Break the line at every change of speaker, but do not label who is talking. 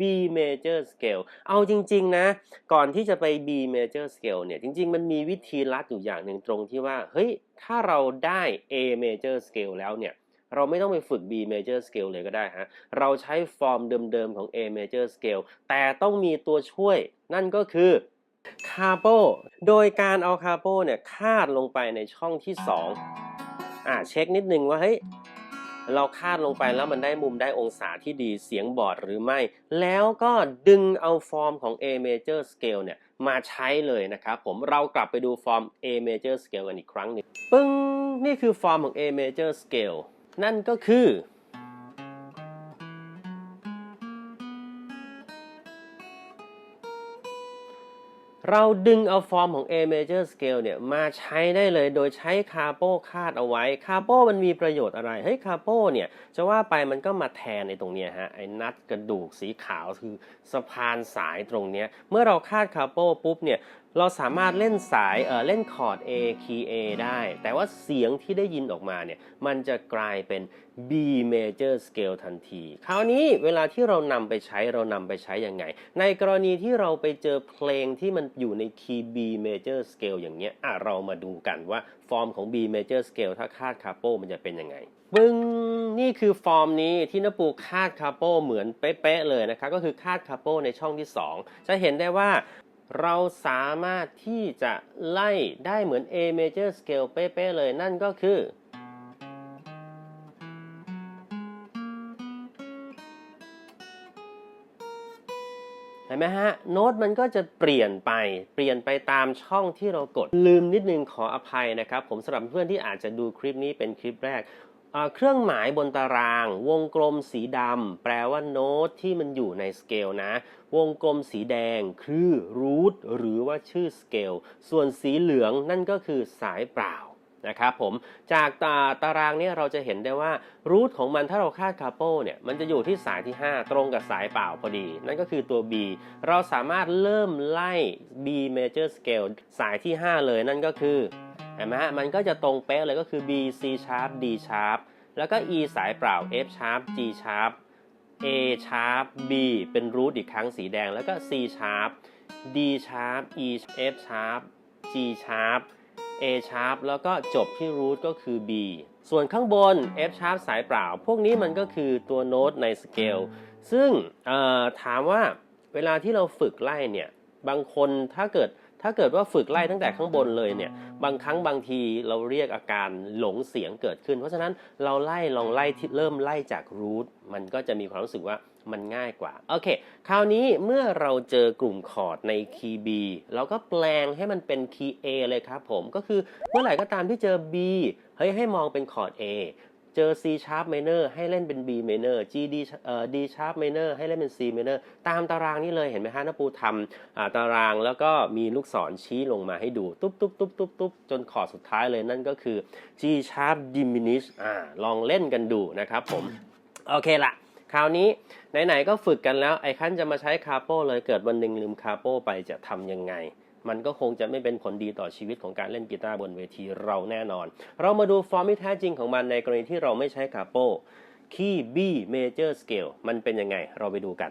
B major scale เอาจริง ๆ นะ ก่อนที่จะไป B major scale เนี่ย จริง ๆ มันมีวิธีลัดอยู่อย่างหนึ่งตรงที่ว่า เฮ้ย ถ้าเราได้ A major scale แล้วเนี่ย เราไม่ต้องไปฝึก B major scale เลยก็ได้ฮะ เราใช้ฟอร์มเดิม ๆ ของ A major scale แต่ต้องมีตัวช่วย นั่นก็คือคาโปโดยการเอาคาโปเนี่ยคาดลงไปในช่องที่ 2 อ่าเช็คนิดนึงว่าเฮ้ย เราคาดลงไปแล้วมันได้มุมได้องศาที่ดีเสียงบอร์ดหรือไม่ แล้วก็ดึงเอาฟอร์มของ A major scale เนี่ยมาใช้เลยนะครับผมเรากลับไปดูฟอร์ม A major scale กันอีกครั้งหนึ่งปึ้ง นี่คือฟอร์มของ A major scale นั่นก็คือ เราดึงเอาฟอร์มของ A major scale เนี่ยมาใช้ได้เลยโดยใช้คาโปคาดเอาไว้คาโปมันมีประโยชน์อะไร เฮ้ยคาโปเนี่ยจะว่าไปมันก็มาแทนในตรงนี้ฮะไอ้นัดกระดูกสีขาวคือสะพานสายตรงเนี้ยเมื่อเราคาดคาโปปุ๊บเนี่ยเราสามารถเล่นสายเออเล่นคอร์ด A key A ได้ แต่ว่าเสียงที่ได้ยินออกมาเนี่ย มันจะกลายเป็น B major scale ทันที คราวนี้เวลาที่เรานำไปใช้เรานำไปใช้ยังไง ในกรณีที่เราไปเจอเพลงที่มันอยู่ในคีย์ B major scale อย่างเงี้ยอะเรามาดูกันว่าฟอร์มของ B major scale ถ้าคาดคาโปมันจะเป็นยังไงปึ้งนี่คือฟอร์มนี้ที่นปูคาดคาโปเหมือนเป๊ะๆเลยนะครับก็คือคาดคาโปในช่องที่ 2 จะเห็นได้ว่า เราสามารถที่จะไล่ได้เหมือน A major scale เป๊ะๆเลยนั่นก็คือ เห็นไหมฮะ โน้ตมันก็จะเปลี่ยนไป เปลี่ยนไปตามช่องที่เรากด ลืมนิดนึงขออภัยนะครับ ผมสำหรับเพื่อนที่อาจจะดูคลิปนี้เป็นคลิปแรก เครื่องหมายบนตาราง วงกลมสีดำแปลว่าโน้ตที่มันอยู่ในสเกลนะ วงกลมสีแดงคือรูทหรือว่าชื่อสเกลส่วนสีเหลืองนั่นก็คือสายเปล่านะครับผมจากตาตารางนี่ยเราจะเห็นได้ว่ารูทของมันถ้าเราคาดคาโปเนี่ยมันจะอยู่ที่สายที่ 5 ตรงกับสายเปล่าพอดี นั่นก็คือตัว B เราสามารถเริ่มไล่ B major scale สายที่ 5 เลยนั่นก็คือ ห็นไหมฮะมันก็จะตรงเป๊ะเลยก็คือ B C sharp D sharp แล้วก็ E สายเปล่า F sharp G sharp A sharp B เป็นรูทอีกครั้งสีแดง แล้วก็ C sharp D sharp E F sharp G sharp A sharp แล้วก็จบที่ root ก็คือ B ส่วนข้างบน F sharp สายเปล่า พวกนี้มันก็คือตัวโน้ตในสเกล ซึ่งถามว่าเวลาที่เราฝึกไล่เนี่ย บางคนถ้าเกิด ถ้าเกิดว่าฝึกไล่ตั้งแต่ข้างบนเลยเนี่ย บางครั้งบางทีเราเรียกอาการหลงเสียงเกิดขึ้น เพราะฉะนั้นเราไล่ลองไล่ที่เริ่มไล่จาก root มันก็จะมีความรู้สึกว่ามันง่ายกว่า โอเค คราวนี้เมื่อเราเจอกลุ่มคอร์ดในคีย์ B เราก็แปลงให้มันเป็นคีย์ A เลยครับผม ก็คือเมื่อไหร่ก็ตามที่เจอ B เฮ้ยให้มองเป็นคอร์ด A จอ C sharp minor ให้เล่นเป็น B minor G D เอ่อ D sharp minor ให้เล่นเป็น C minor ตามตารางนี้เลยเห็นไหมฮะนปูทำตารางแล้วก็มีลูกศรชี้ลงมาให้ดู ตุ๊บตุ๊บตุ๊บตุ๊บตุ๊บจนคอร์ดสุดท้ายเลยนั่นก็คือ G sharp diminish อ่าลองเล่นกันดูนะครับผม โอเคละคราวนี้ไหนๆก็ฝึกกันแล้วไอ้ขั้นจะมาใช้คาโปเลยเกิดวันหนึ่งลืมคาโปไปจะทำยังไง มันก็คงจะไม่เป็นผลดีต่อชีวิตของการเล่นกีตาร์บนเวทีเราแน่นอน เรามาดูฟอร์มที่แท้จริงของมันในกรณีที่เราไม่ใช้คาโป้คีย์ B major scale มันเป็นยังไงเราไปดูกัน